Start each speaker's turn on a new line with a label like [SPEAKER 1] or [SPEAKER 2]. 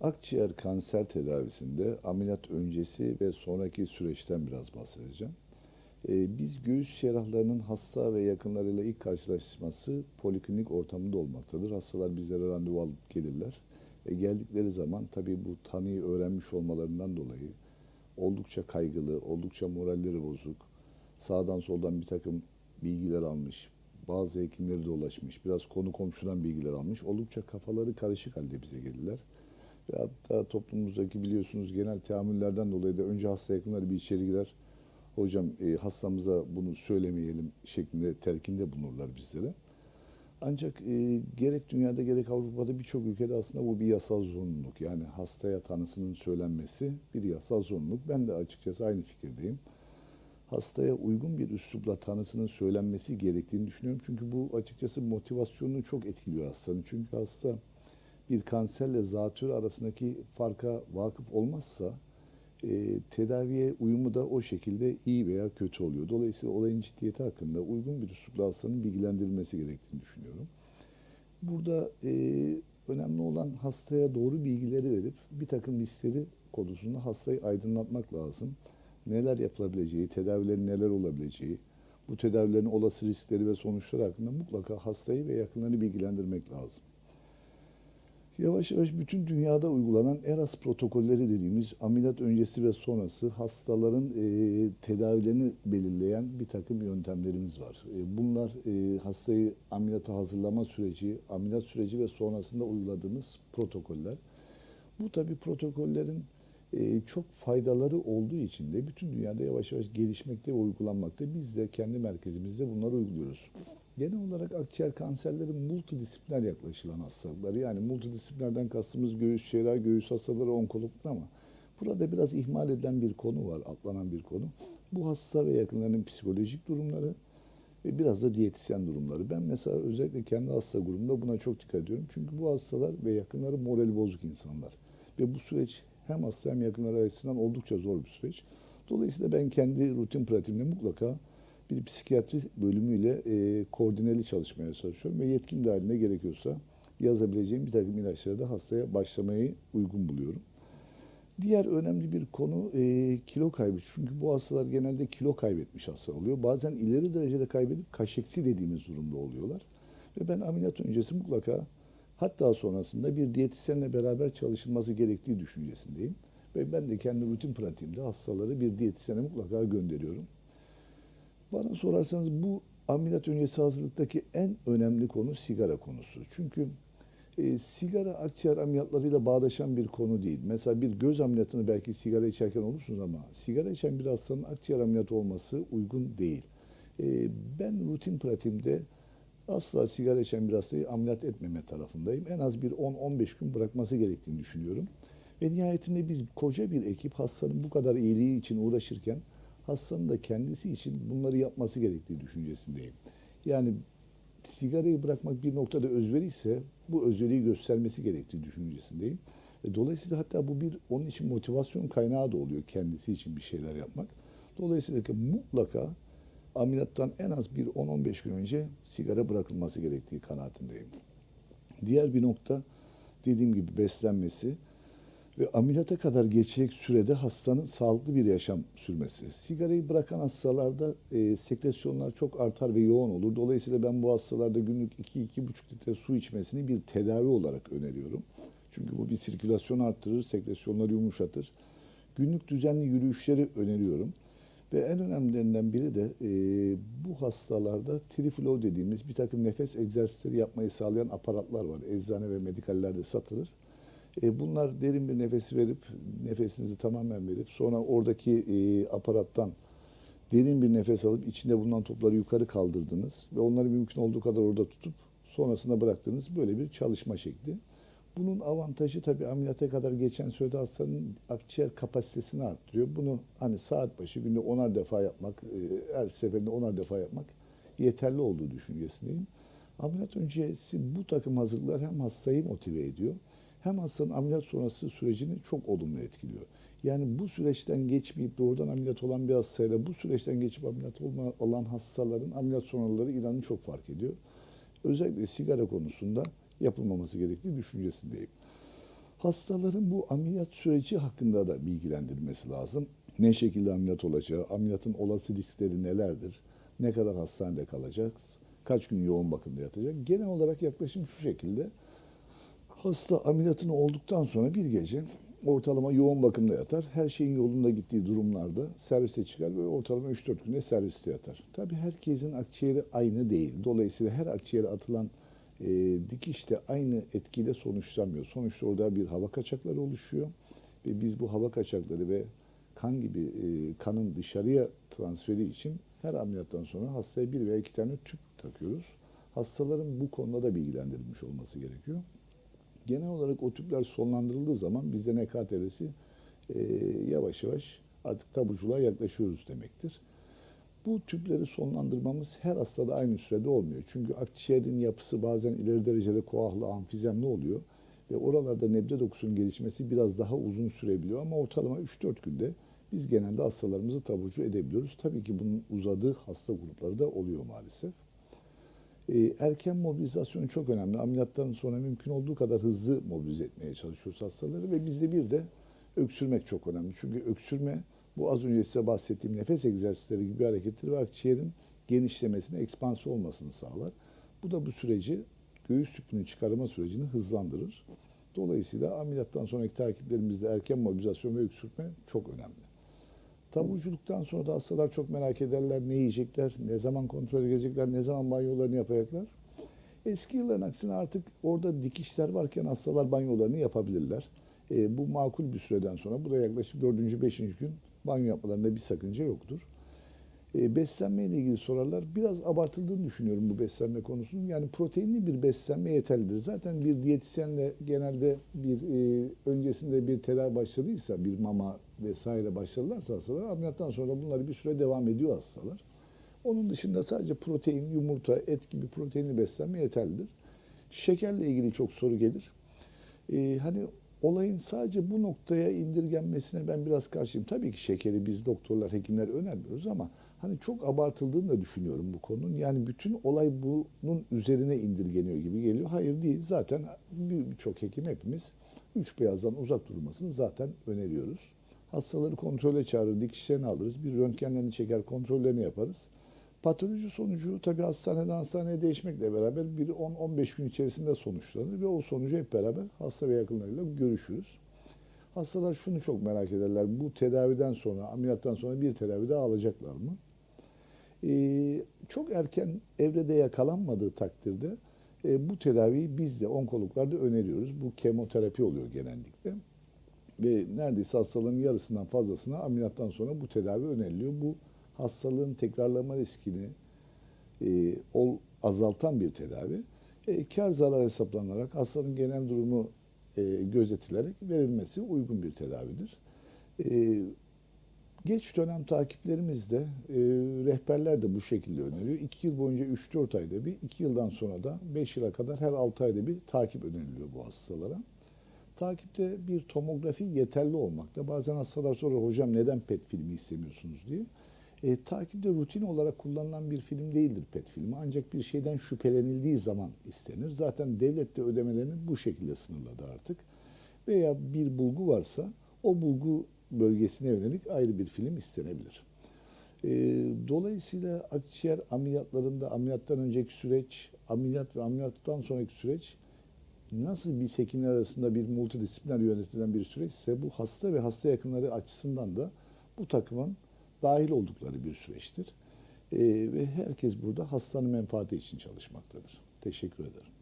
[SPEAKER 1] Akciğer kanser tedavisinde ameliyat öncesi ve sonraki süreçten biraz bahsedeceğim. Ee, biz göğüs cerrahlarının hasta ve yakınlarıyla ilk karşılaşması poliklinik ortamında olmaktadır. Hastalar bizlere randevu alıp gelirler. E, geldikleri zaman tabii bu tanıyı öğrenmiş olmalarından dolayı oldukça kaygılı, oldukça moralleri bozuk, sağdan soldan bir takım bilgiler almış, bazı hekimleri de ulaşmış, biraz konu komşudan bilgiler almış, oldukça kafaları karışık halde bize gelirler. Ve hatta toplumumuzdaki biliyorsunuz genel teamüllerden dolayı da önce hasta yakınları bir içeri girer. Hocam e, hastamıza bunu söylemeyelim şeklinde telkinde bulunurlar bizlere. Ancak e, gerek dünyada gerek Avrupa'da birçok ülkede aslında bu bir yasal zorunluluk. Yani hastaya tanısının söylenmesi bir yasal zorunluluk. Ben de açıkçası aynı fikirdeyim. Hastaya uygun bir üslupla tanısının söylenmesi gerektiğini düşünüyorum. Çünkü bu açıkçası motivasyonunu çok etkiliyor hastanın. Çünkü hasta bir kanserle zatürre arasındaki farka vakıf olmazsa e, tedaviye uyumu da o şekilde iyi veya kötü oluyor. Dolayısıyla olayın ciddiyeti hakkında uygun bir üslupla hastanın bilgilendirilmesi gerektiğini düşünüyorum. Burada e, önemli olan hastaya doğru bilgileri verip bir takım riskleri konusunda hastayı aydınlatmak lazım. Neler yapılabileceği, tedavilerin neler olabileceği, bu tedavilerin olası riskleri ve sonuçları hakkında mutlaka hastayı ve yakınlarını bilgilendirmek lazım. Yavaş yavaş bütün dünyada uygulanan ERAS protokolleri dediğimiz ameliyat öncesi ve sonrası hastaların e, tedavilerini belirleyen bir takım yöntemlerimiz var. E, bunlar e, hastayı ameliyata hazırlama süreci, ameliyat süreci ve sonrasında uyguladığımız protokoller. Bu tabi protokollerin e, çok faydaları olduğu için de bütün dünyada yavaş yavaş gelişmekte ve uygulanmakta. Biz de kendi merkezimizde bunları uyguluyoruz. Genel olarak akciğer kanserleri multidisipliner yaklaşılan hastalıkları. Yani multidisiplinerden kastımız göğüs cerrahi, göğüs hastaları, onkologlar ama burada biraz ihmal edilen bir konu var, atlanan bir konu. Bu hasta ve yakınlarının psikolojik durumları ve biraz da diyetisyen durumları. Ben mesela özellikle kendi hasta grubumda buna çok dikkat ediyorum. Çünkü bu hastalar ve yakınları morali bozuk insanlar. Ve bu süreç hem hasta hem yakınları açısından oldukça zor bir süreç. Dolayısıyla ben kendi rutin pratiğimde mutlaka bir psikiyatri bölümüyle e, koordineli çalışmaya çalışıyorum ve yetkim dahilinde gerekiyorsa yazabileceğim bir takım ilaçları da hastaya başlamayı uygun buluyorum. Diğer önemli bir konu e, kilo kaybı. Çünkü bu hastalar genelde kilo kaybetmiş hasta oluyor. Bazen ileri derecede kaybedip kaşeksi dediğimiz durumda oluyorlar. Ve ben ameliyat öncesi mutlaka hatta sonrasında bir diyetisyenle beraber çalışılması gerektiği düşüncesindeyim. Ve ben de kendi rutin pratiğimde hastaları bir diyetisyene mutlaka gönderiyorum. Bana sorarsanız bu ameliyat öncesi hazırlıktaki en önemli konu sigara konusu. Çünkü e, sigara akciğer ameliyatlarıyla bağdaşan bir konu değil. Mesela bir göz ameliyatını belki sigara içerken olursunuz ama sigara içen bir hastanın akciğer ameliyatı olması uygun değil. E, ben rutin pratiğimde asla sigara içen bir hastayı ameliyat etmeme tarafındayım. En az bir 10-15 gün bırakması gerektiğini düşünüyorum. Ve nihayetinde biz koca bir ekip hastanın bu kadar iyiliği için uğraşırken hastanın da kendisi için bunları yapması gerektiği düşüncesindeyim. Yani sigarayı bırakmak bir noktada özveri ise bu özveriyi göstermesi gerektiği düşüncesindeyim. E, dolayısıyla hatta bu bir onun için motivasyon kaynağı da oluyor kendisi için bir şeyler yapmak. Dolayısıyla ki mutlaka ameliyattan en az bir 10-15 gün önce sigara bırakılması gerektiği kanaatindeyim. Diğer bir nokta dediğim gibi beslenmesi ve ameliyata kadar geçecek sürede hastanın sağlıklı bir yaşam sürmesi. Sigarayı bırakan hastalarda e, sekresyonlar çok artar ve yoğun olur. Dolayısıyla ben bu hastalarda günlük 2-2,5 litre su içmesini bir tedavi olarak öneriyorum. Çünkü bu bir sirkülasyon arttırır, sekresyonları yumuşatır. Günlük düzenli yürüyüşleri öneriyorum. Ve en önemlilerinden biri de e, bu hastalarda triflow dediğimiz bir takım nefes egzersizleri yapmayı sağlayan aparatlar var. Eczane ve medikallerde satılır. E, bunlar derin bir nefes verip, nefesinizi tamamen verip sonra oradaki e, aparattan derin bir nefes alıp içinde bulunan topları yukarı kaldırdınız ve onları mümkün olduğu kadar orada tutup sonrasında bıraktınız. Böyle bir çalışma şekli. Bunun avantajı tabii ameliyata kadar geçen sürede hastanın akciğer kapasitesini arttırıyor. Bunu hani saat başı günde onar defa yapmak, e, her seferinde onar defa yapmak yeterli olduğu düşüncesindeyim. Ameliyat öncesi bu takım hazırlıklar hem hastayı motive ediyor hem hastanın ameliyat sonrası sürecini çok olumlu etkiliyor. Yani bu süreçten geçmeyip doğrudan ameliyat olan bir hastayla bu süreçten geçip ameliyat olan hastaların ameliyat sonraları inanın çok fark ediyor. Özellikle sigara konusunda yapılmaması gerektiği düşüncesindeyim. Hastaların bu ameliyat süreci hakkında da bilgilendirilmesi lazım. Ne şekilde ameliyat olacağı, ameliyatın olası riskleri nelerdir, ne kadar hastanede kalacak, kaç gün yoğun bakımda yatacak. Genel olarak yaklaşım şu şekilde. Hasta ameliyatını olduktan sonra bir gece ortalama yoğun bakımda yatar. Her şeyin yolunda gittiği durumlarda servise çıkar ve ortalama 3-4 günde serviste yatar. Tabii herkesin akciğeri aynı değil. Dolayısıyla her akciğere atılan e, dikiş de aynı etkiyle sonuçlanmıyor. Sonuçta orada bir hava kaçakları oluşuyor ve biz bu hava kaçakları ve kan gibi e, kanın dışarıya transferi için her ameliyattan sonra hastaya bir veya iki tane tüp takıyoruz. Hastaların bu konuda da bilgilendirilmiş olması gerekiyor. Genel olarak o tüpler sonlandırıldığı zaman bizde NKTR'si e, yavaş yavaş artık tabuculuğa yaklaşıyoruz demektir. Bu tüpleri sonlandırmamız her hastada aynı sürede olmuyor. Çünkü akciğerin yapısı bazen ileri derecede koahlı, amfizemli oluyor. Ve oralarda nebde dokusunun gelişmesi biraz daha uzun sürebiliyor. Ama ortalama 3-4 günde biz genelde hastalarımızı taburcu edebiliyoruz. Tabii ki bunun uzadığı hasta grupları da oluyor maalesef. Ee, erken mobilizasyon çok önemli. Ameliyattan sonra mümkün olduğu kadar hızlı mobilize etmeye çalışıyoruz hastaları ve bizde bir de öksürmek çok önemli. Çünkü öksürme bu az önce size bahsettiğim nefes egzersizleri gibi bir harekettir ve akciğerin genişlemesine, ekspansiyon olmasını sağlar. Bu da bu süreci, göğüs tüpünün çıkarma sürecini hızlandırır. Dolayısıyla ameliyattan sonraki takiplerimizde erken mobilizasyon ve öksürme çok önemli. Taburculuktan sonra da hastalar çok merak ederler ne yiyecekler, ne zaman kontrol gelecekler, ne zaman banyolarını yapacaklar. Eski yılların aksine artık orada dikişler varken hastalar banyolarını yapabilirler. E, bu makul bir süreden sonra, bu da yaklaşık 4. 5. gün banyo yapmalarında bir sakınca yoktur. E, beslenme ile ilgili sorarlar. Biraz abartıldığını düşünüyorum bu beslenme konusunun. Yani proteinli bir beslenme yeterlidir. Zaten bir diyetisyenle genelde bir e, öncesinde bir tedavi başladıysa, bir mama vesaire başladılarsa hastalar, ameliyattan sonra bunları bir süre devam ediyor hastalar. Onun dışında sadece protein, yumurta, et gibi proteinli beslenme yeterlidir. Şekerle ilgili çok soru gelir. E, hani olayın sadece bu noktaya indirgenmesine ben biraz karşıyım. Tabii ki şekeri biz doktorlar, hekimler önermiyoruz ama hani çok abartıldığını da düşünüyorum bu konunun. Yani bütün olay bunun üzerine indirgeniyor gibi geliyor. Hayır değil. Zaten birçok hekim hepimiz üç beyazdan uzak durmasını zaten öneriyoruz. Hastaları kontrole çağırır, dikişlerini alırız, bir röntgenlerini çeker, kontrollerini yaparız. Patoloji sonucu tabii hastaneden hastaneye değişmekle beraber bir 10-15 gün içerisinde sonuçlanır ve o sonucu hep beraber hasta ve yakınlarıyla görüşürüz. Hastalar şunu çok merak ederler. Bu tedaviden sonra, ameliyattan sonra bir tedavi daha alacaklar mı? Ee, çok erken evrede yakalanmadığı takdirde e, bu tedaviyi biz de onkologlarda öneriyoruz. Bu kemoterapi oluyor genellikle. Ve neredeyse hastaların yarısından fazlasına ameliyattan sonra bu tedavi öneriliyor. Bu hastalığın tekrarlama riskini e, azaltan bir tedavi. E, kar zarar hesaplanarak hastanın genel durumu e, gözetilerek verilmesi uygun bir tedavidir. Geç dönem takiplerimizde e, rehberler de bu şekilde öneriyor. 2 yıl boyunca 3-4 ayda bir, 2 yıldan sonra da 5 yıla kadar her 6 ayda bir takip öneriliyor bu hastalara. Takipte bir tomografi yeterli olmakta. Bazen hastalar soruyor hocam neden PET filmi istemiyorsunuz diye. E, takipte rutin olarak kullanılan bir film değildir PET filmi. Ancak bir şeyden şüphelenildiği zaman istenir. Zaten devlet de ödemelerini bu şekilde sınırladı artık. Veya bir bulgu varsa o bulgu bölgesine yönelik ayrı bir film istenebilir. E, dolayısıyla akciğer ameliyatlarında ameliyattan önceki süreç, ameliyat ve ameliyattan sonraki süreç nasıl biz hekimler arasında bir multidisipliner yönetilen bir süreçse bu hasta ve hasta yakınları açısından da bu takımın dahil oldukları bir süreçtir. E, ve herkes burada hastanın menfaati için çalışmaktadır. Teşekkür ederim.